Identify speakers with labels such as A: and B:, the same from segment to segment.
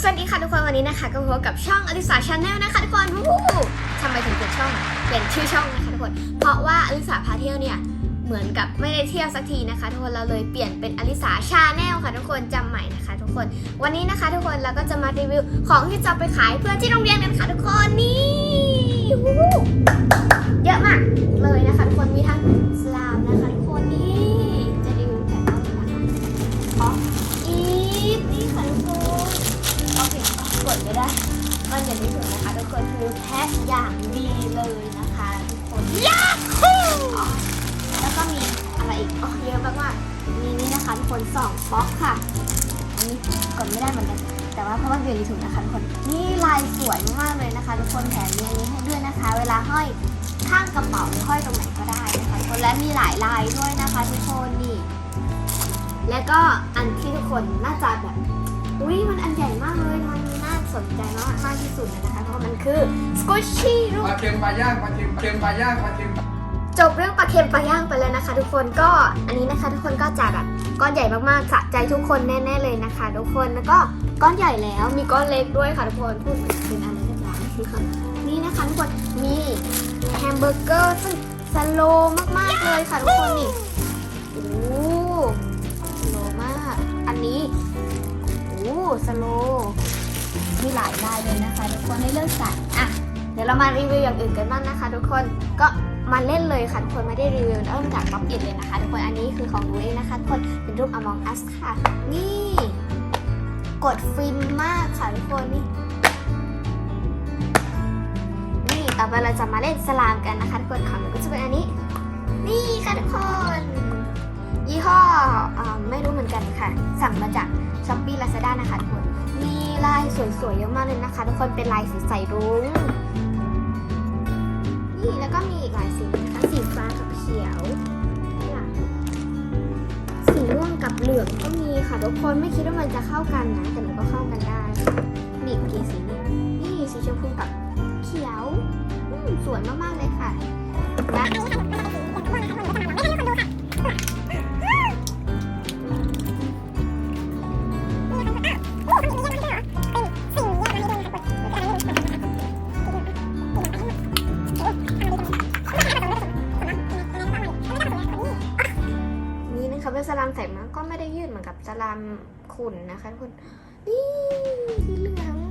A: สวัสดีค่ะทุกคนวันนี้นะคะก็พบกับช่องอลิสาชาแนลนะคะทุกคนวู้ทำไมถึงเปลี่ยนช่องเปลี่ยนชื่อช่องนะคะทุกคน เพราะว่าอลิสาพาเที่ยวเนี่ยเหมือนกับไม่ได้เที่ยวสักทีนะคะ ทุกคนเราเลยเปลี่ยนเป็นอลิสาชาแนลค่ะทุกคนจำใหม่นะคะ ทุกคน วันนี้นะคะ ทุกคนเราก็จะมารีวิวของที่จะไปขายเพื่อนที่โรงเรียนกันค่ะทุกคนนี่วูวูเยอะมากเลยนะคะ ทุกคนมีทั้ง อย่างที่สุดนะคะทุกคนคือแพ็คอย่างดีเลยนะคะทุกคนยาฮูแล้วก็มีอะไรอีกอ๋อเยอะมากๆมีนี่นะคะทุกคนสองบล็อกค่ะอันนี้กดไม่ได้เหมือนกัน แต่ว่าเพราะว่าอยู่ในถุงนะคะทุกคนนี่ลายสวยมากๆเลยนะคะทุกคนแถมมีอันนี้ให้ด้วยนะคะ เวลาห้อยข้างกระเป๋าห้อยตรงไหนก็ได้นะคะทุกคนและมีหลายลายด้วยนะคะทุกคนนี่และก็อันที่ทุกคนน่าจะแบบอุ้ยมันอันใหญ่มากเลยมันน่า สนใจมากมากที่สุดเลยนะคะเพราะว่ามันคือสกูชี่รู
B: ป
A: ป
B: ลาเค็มปลาย่างปลาเค็มปลาเค็มปลาย่างปลาเค็ม
A: จบเรื่องปลาเค็มปลาย่างไปแล้วนะคะ ทุกคนก็อันนี้นะคะ ทุกคนก็จะแบบก้อนใหญ่มากๆสะใจทุกคนแน่ๆเลยนะคะ ทุกคนแล้วก็ก้อนใหญ่แล้วมีก้อนเล็กด้วยค่ะทุกคนพูดเหมือนเป็นอะไรสักอย่างคือค่ะนี่นะคะทุกคนมีแฮมเบอร์เกอร์ซึ่งสโลว์มากๆเลยค่ะทุกคนนี่โอ้สโลว์มาก อันนี้โอ้สโลว์ มีหลายลายเลยนะคะ ทุกคนให้เลือกสรรอะเดี๋ยวเรามารีวิวอย่างอื่นกันบ้างนะคะ ทุกคนก็มาเล่นเลยค่ะทุกคนไม่ได้รีวิวเริ่มจากป๊อปอินเลยนะคะ ทุกคนอันนี้คือของหนูเองนะคะทุกคนเป็นรูป Among Us ค่ะ นี่ กดฟินมากค่ะทุกคนนี่นี่ต่อไปเราจะมาเล่นสลามกันนะคะทุกคนของหนูก็จะเป็นอันนี้ นี่ค่ะทุกคนยี่ห้อเออไม่รู้เหมือนกันค่ะ สั่งมาจากช้อปปี้ลาซาด้านะคะทุกคน มีลายสวยๆเยอะมากเลยนะคะ ทุกคนเป็นลายสีใสรุ้งนี่แล้วก็มีอีกหลายสีนะคะสีฟ้ากับเขียวสีม่วงกับเหลืองก็มีค่ะทุกคนไม่คิดว่ามันจะเข้ากันนะแต่มันก็เข้ากันได้นี่กี่สีเนี่ยนี่สีชมพูกับเขียวสวยมากๆเลยค่ะและ เหมือนกับสลามขุ่นนะคะทุกคน นี่สีเหลือง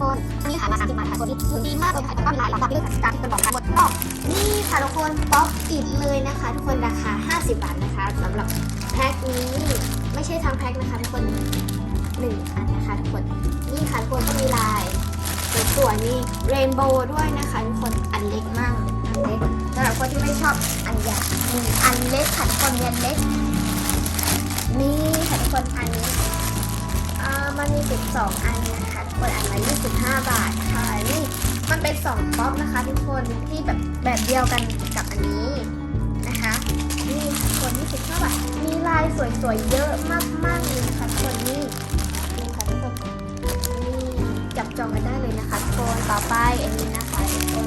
A: บริสปินเนอร์ค่ะทุกคนอันนี้ขายมา30บาทค่ะตัวนี้ถือดีมากเลยค่ะแล้วก็มีหลายลำดับเลือกจากที่เป็นบอกกันหมดก็นี่ค่ะทุกคนป๊อปอิดเลยนะคะ ทุกคนราคา 50 บาทนะคะสำหรับแพ็คนี้ไม่ใช่ทั้งแพ็คนะคะทุกคนหนึ่งอันนะคะทุกคนนี่ค่ะทุกคนก็มีลายสวยๆมีเรนโบว์ด้วยนะคะทุกคนอันเล็กมากอันเล็กสำหรับคนที่ไม่ชอบอันใหญ่อันเล็กค่ะทุกคนเรียนเล็กนี่ค่ะทุกคนอันนี้ อมันมี12อันนะคะทุกคนอันละ25 บาทค่ะนี่มันเป็น2ป๊อปนะคะทุกคนที่แบบแบบเดียวกันกับอันนี้นะคะนี่ค่ะทุกคน25บาทมีลายสวยๆเยอะมากๆเลยนะคะทุกคนนี่นี่ค่ะทุกคนนี่จับจองกันได้เลยนะคะทุกคนต่อไปอันนี้นะคะทุกคน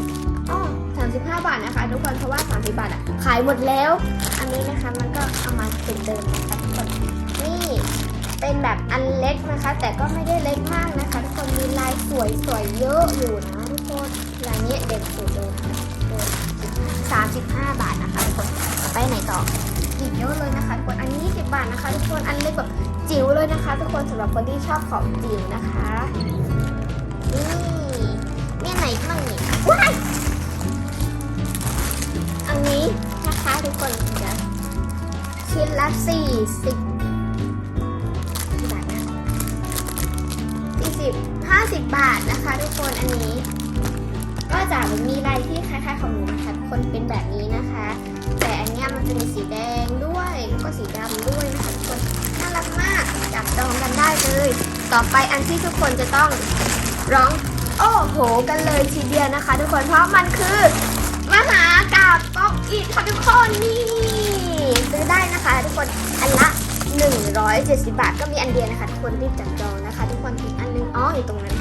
A: อ๋อ35 บาทนะคะทุกคนเพราะว่า 30 บาทอะขายหมดแล้ว อันนี้นะคะมันก็เอามาเป็นเดิมนะคะทุกคนนี่ เป็นแบบอันเล็กนะคะ แต่ก็ไม่ได้เล็กมากนะคะทุกคนมีลายสวยสวยๆเยอะอยู่นะทุกคนลายนี้เด็ดสุดเลยสามสิบห้าบาทนะคะทุกคนไปไหนต่ออีกเยอะเลยนะคะทุกคนอันนี้20บบาทนะคะทุกคนอันเล็กแบบจิ๋วเลยนะคะ ทุกคนสำหรับคนที่ชอบของจิ๋วนะคะนี่เนี่ยไหนบ้างนี่ว้ายอันนี้นะคะทุกคนชิ้นละสี่สิบ 50 50 บาทนะคะ ทุกคนอันนี้ ก็จะมีลายที่คล้ายๆของหนูนะคะคนเป็นแบบนี้นะคะ แต่อันเนี้ยมันจะมีสีแดงด้วยแล้วก็สีดำด้วยนะคะทุกคนน่ารักมากจับจองกันได้เลย ต่อไปอันที่ทุกคนจะต้องร้องโอ้โหกันเลยทีเดียวนะคะ ทุกคนเพราะมันคือมหากาบป๊อกอิดค่ะทุกคนนี่ซื้อได้นะคะ ทุกคนอันละ 170 บาทก็มีอันเดียวนะคะทุกคนรีบจับจองนะคะ ทุกคนอีกอันนึงอ๋ออยู่ตรงนั้น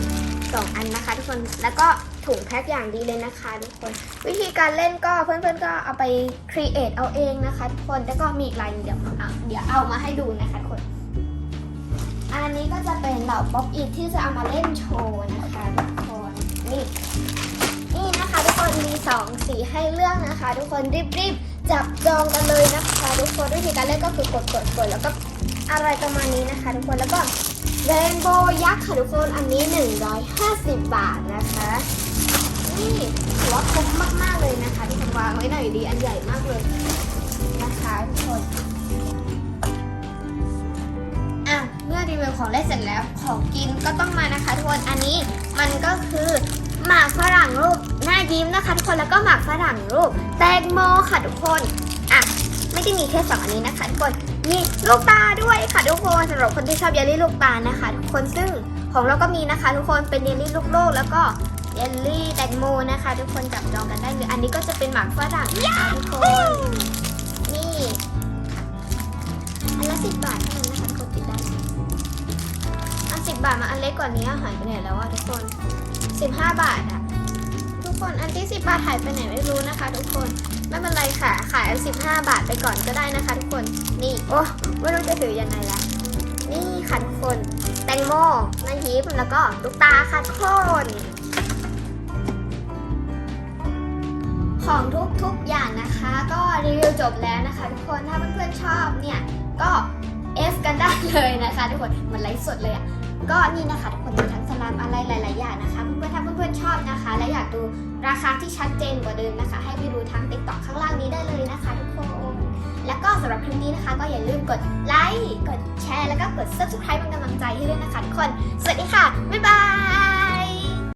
A: สองอันนะคะ ทุกคนแล้วก็ถุงแพ็คอย่างดีเลยนะคะ ทุกคนวิธีการเล่นก็เพื่อนๆก็เอาไปครีเอทเอาเองนะคะทุกคนแล้วก็มีอีกลายหนึ่งเดี๋ยวเอาเดี๋ยวเอามาให้ดูนะคะทุกคนอันนี้ก็จะเป็นเหล่าป๊อกอิดที่จะเอามาเล่นโชว์นะคะทุกคนนี่นี่นะคะ ทุกคนมีสองสีให้เลือกนะคะ ทุกคนรีบๆ จับจองกันเลยนะคะทุกคนวิธีการเล่นก็คือกดกดกดแล้วก็อะไรประมาณนี้นะคะ ทุกคนแล้วก็เรนโบว์ยักษ์ค่ะทุกคนอันนี้ 150 บาทนะคะนี่ถือว่าคุ้มมากๆเลยนะคะ ที่คนวางไว้หน่อยดีอันใหญ่มากเลยนะคะทุกคนอะเมื่อรีวิวของเล่นเสร็จแล้วของกินก็ต้องมานะคะทุกคนอันนี้มันก็คือ หมากฝรั่งรูปหน้ายิ้มนะคะทุกคนแล้วก็หมากฝรั่งรูปแตงโมค่ะทุกคนอะไม่ได้มีแค่สองอันนี้นะคะทุกคนมีลูกตาด้วยค่ะทุกคนสำหรับคนที่ชอบเยลลี่ลูกตานะคะ ทุกคนซึ่งของเราก็มีนะคะ ทุกคนเป็นเยลลี่ลูกโลกแล้วก็เยลลี่แตงโมนะคะ ทุกคนจับจองกันได้เลยอันนี้ก็จะเป็นหมากฝรั่งนะคะทุกคนนี่อันละสิบบาทเท่านั้นนะคะทุกคนติดได้อันสิบบาทมาอันเล็กกว่านี้หายไปไหนแล้วอะทุกคน สิบห้าบาทอะทุกคนอันที่สิบบาทหายไปไหนไม่รู้นะคะ ทุกคนไม่เป็นไรค่ะ ขายอันสิบห้าบาทไปก่อนก็ได้นะคะ ทุกคนนี่โอ้ไม่รู้จะถือยังไงละนี่ค่ะทุกคน แตงโมน้ำยิ้มแล้วก็ลูกตาค่ะทุกคนของทุกๆอย่างนะคะก็รีวิวจบแล้วนะคะ ทุกคนถ้าเพื่อนๆชอบเนี่ยก็ F กันได้เลยนะคะ ทุกคนหมันไลฟ์สดเลยอะ่ะก็นี่นะคะทุกคนทั้งามอะไรหลาย ๆ อย่างนะคะเพื่อนๆถ้าเพื่อนๆชอบนะคะ และอยากดูราคาที่ชัดเจนกว่าเดิมนะคะ ให้ไปดูทางติ๊กต็อกข้างล่างนี้ได้เลยนะคะ ทุกคนแล้วก็สำหรับคลิปนี้นะคะ ก็อย่าลืมกดไลค์กดแชร์แล้วก็กด subscribe เป็นกำลังใจให้ด้วยนะคะทุกคน สวัสดีค่ะ บ๊ายบาย